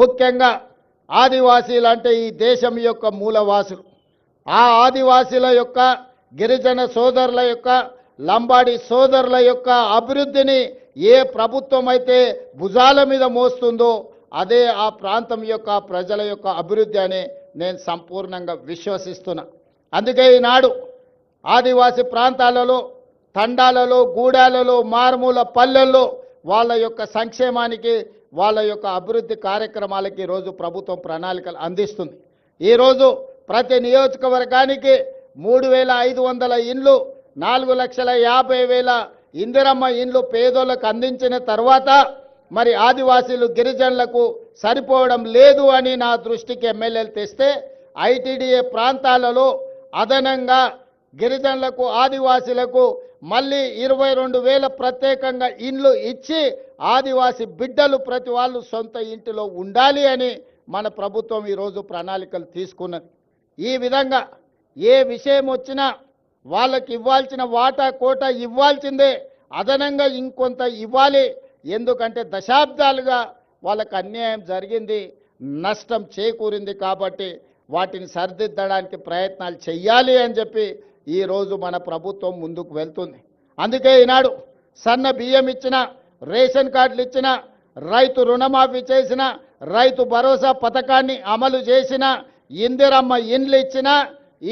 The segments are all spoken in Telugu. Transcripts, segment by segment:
ముఖ్యంగా ఆదివాసీలు అంటే ఈ దేశం యొక్క మూలవాసులు. ఆ ఆదివాసీల యొక్క గిరిజన సోదరుల యొక్క లంబాడి సోదరుల యొక్క అభివృద్ధిని ఏ ప్రభుత్వం అయితే భుజాల మీద మోస్తుందో అదే ఆ ప్రాంతం యొక్క ప్రజల యొక్క అభివృద్ధి అని నేను సంపూర్ణంగా విశ్వసిస్తున్నా. అందుకే ఈనాడు ఆదివాసీ ప్రాంతాలలో తండాలలో గూడాలలో మారుమూల పల్లెల్లో వాళ్ళ యొక్క సంక్షేమానికి వాళ్ళ యొక్క అభివృద్ధి కార్యక్రమాలకి ఈరోజు ప్రభుత్వం ప్రణాళికలు అందిస్తుంది. ఈరోజు ప్రతి నియోజకవర్గానికి మూడు వేల ఐదు వందల ఇండ్లు నాలుగు లక్షల యాభై వేల ఇందిరమ్మ ఇండ్లు పేదోళ్ళకు అందించిన తర్వాత మరి ఆదివాసీలు గిరిజనులకు సరిపోవడం లేదు అని నా దృష్టికి ఎమ్మెల్యేలు తెస్తే ఐటీడీఏ ప్రాంతాలలో అదనంగా గిరిజనులకు ఆదివాసీలకు మళ్ళీ ఇరవై రెండు వేల ప్రత్యేకంగా ఇండ్లు ఇచ్చి ఆదివాసి బిడ్డలు ప్రతి వాళ్ళు సొంత ఇంటిలో ఉండాలి అని మన ప్రభుత్వం ఈరోజు ప్రణాళికలు తీసుకున్నది ఈ విధంగా ఏ విషయం వచ్చినా వాళ్ళకి ఇవ్వాల్సిన వాటా కోట ఇవ్వాల్సిందే. అదనంగా ఇంకొంత ఇవ్వాలి. ఎందుకంటే దశాబ్దాలుగా వాళ్ళకు అన్యాయం జరిగింది నష్టం చేకూరింది కాబట్టి వాటిని సరిదిద్దడానికి ప్రయత్నాలు చెయ్యాలి అని చెప్పి ఈరోజు మన ప్రభుత్వం ముందుకు వెళ్తుంది. అందుకే ఈనాడు సన్న బియ్యం ఇచ్చిన రేషన్ కార్డులు ఇచ్చిన రైతు రుణమాఫీ చేసిన రైతు భరోసా పథకాన్ని అమలు చేసిన ఇందిరమ్మ ఇండ్లు ఇచ్చిన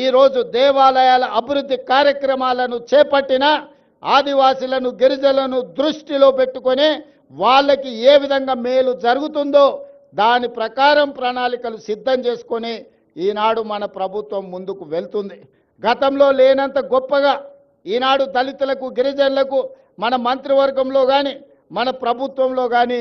ఈరోజు దేవాలయాల అభివృద్ధి కార్యక్రమాలను చేపట్టిన ఆదివాసులను గిరిజనులను దృష్టిలో పెట్టుకొని వాళ్ళకి ఏ విధంగా మేలు జరుగుతుందో దాని ప్రకారం ప్రణాళికలు సిద్ధం చేసుకొని ఈనాడు మన ప్రభుత్వం ముందుకు వెళ్తుంది. గతంలో లేనంత గొప్పగా ఈనాడు దళితులకు గిరిజనులకు మన మంత్రివర్గంలో కానీ మన ప్రభుత్వంలో కానీ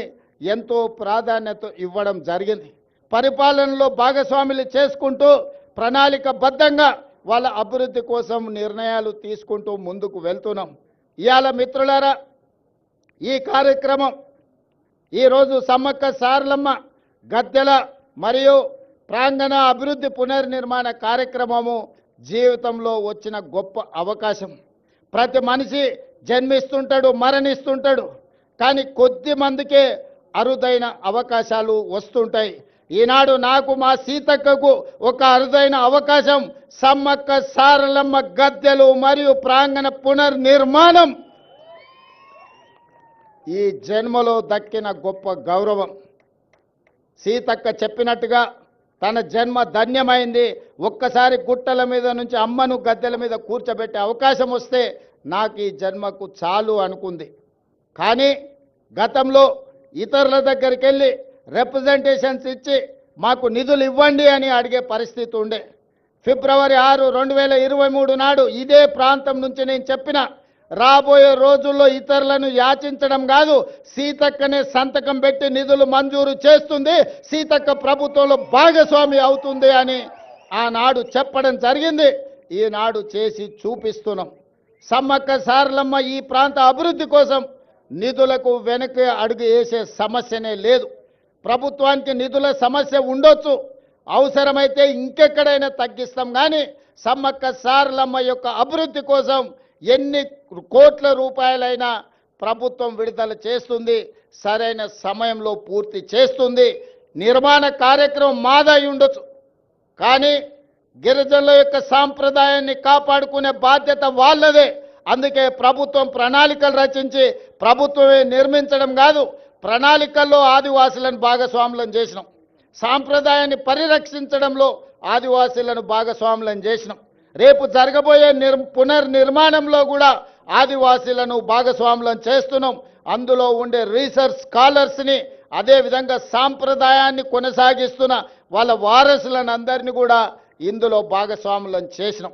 ఎంతో ప్రాధాన్యత ఇవ్వడం జరిగింది. పరిపాలనలో భాగస్వాములు చేసుకుంటూ ప్రణాళికబద్ధంగా వాళ్ళ అభివృద్ధి కోసం నిర్ణయాలు తీసుకుంటూ ముందుకు వెళ్తున్నాం. ఇవాళ మిత్రులారా ఈ కార్యక్రమం ఈరోజు సమ్మక్క సారలమ్మ గద్దెల మరియు ప్రాంగణ అభివృద్ధి పునర్నిర్మాణ కార్యక్రమము జీవితంలో వచ్చిన గొప్ప అవకాశం. ప్రతి మనిషి జన్మిస్తుంటాడు మరణిస్తుంటాడు. కానీ కొద్ది మందికే అరుదైన అవకాశాలు వస్తుంటాయి. ఈనాడు నాకు మా సీతక్కకు ఒక అరుదైన అవకాశం. సమ్మక్క సారలమ్మ గద్దెలు మరియు ప్రాంగణ పునర్నిర్మాణం. ఈ జన్మలో దక్కిన గొప్ప గౌరవం. సీతక్క చెప్పినట్టుగా తన జన్మ ధన్యమైంది. ఒక్కసారి గుట్టల మీద నుంచి అమ్మను గద్దెల మీద కూర్చోబెట్టే అవకాశం వస్తే నాకు ఈ జన్మకు చాలు అనుకుంది. కానీ గతంలో ఇతరుల దగ్గరికి వెళ్ళి రిప్రజెంటేషన్స్ ఇచ్చి మాకు నిధులు ఇవ్వండి అని అడిగే పరిస్థితి ఉండే. ఫిబ్రవరి ఆరు రెండు వేల ఇరవై మూడు నాడు ఇదే ప్రాంతం నుంచి నేను చెప్పిన రాబోయే రోజుల్లో ఇతరులను యాచించడం కాదు సీతక్కనే సంతకం పెట్టి నిధులు మంజూరు చేస్తుంది సీతక్క ప్రభుత్వంలో భాగస్వామి అవుతుంది అని ఆనాడు చెప్పడం జరిగింది. ఈనాడు చేసి చూపిస్తున్నాం. సమ్మక్క సారలమ్మ ఈ ప్రాంత అభివృద్ధి కోసం నిధులకు వెనక అడుగు వేసే సమస్యనే లేదు. ప్రభుత్వానికి నిధుల సమస్య ఉండొచ్చు. అవసరమైతే ఇంకెక్కడైనా తగ్గిస్తాం కానీ సమ్మక్క సారలమ్మ యొక్క అభివృద్ధి కోసం ఎన్ని కోట్ల రూపాయలైనా ప్రభుత్వం విడుదల చేస్తుంది సరైన సమయంలో పూర్తి చేస్తుంది నిర్మాణ కార్యక్రమం మాదై ఉండొచ్చు. కానీ గిరిజనుల యొక్క సాంప్రదాయాన్ని కాపాడుకునే బాధ్యత వాళ్ళదే. అందుకే ప్రభుత్వం ప్రణాళికలు రచించి ప్రభుత్వమే నిర్మించడం కాదు ప్రణాళికల్లో ఆదివాసులను భాగస్వాములను చేసినాం. సాంప్రదాయాన్ని పరిరక్షించడంలో ఆదివాసులను భాగస్వాములను చేసినాం. రేపు జరగబోయే నిర్ పునర్నిర్మాణంలో కూడా ఆదివాసీలను భాగస్వాములను చేస్తున్నాం. అందులో ఉండే రీసెర్చ్ స్కాలర్స్ని అదేవిధంగా సాంప్రదాయాన్ని కొనసాగిస్తున్న వాళ్ళ వారసులను అందరినీ కూడా ఇందులో భాగస్వాములను చేసినాం.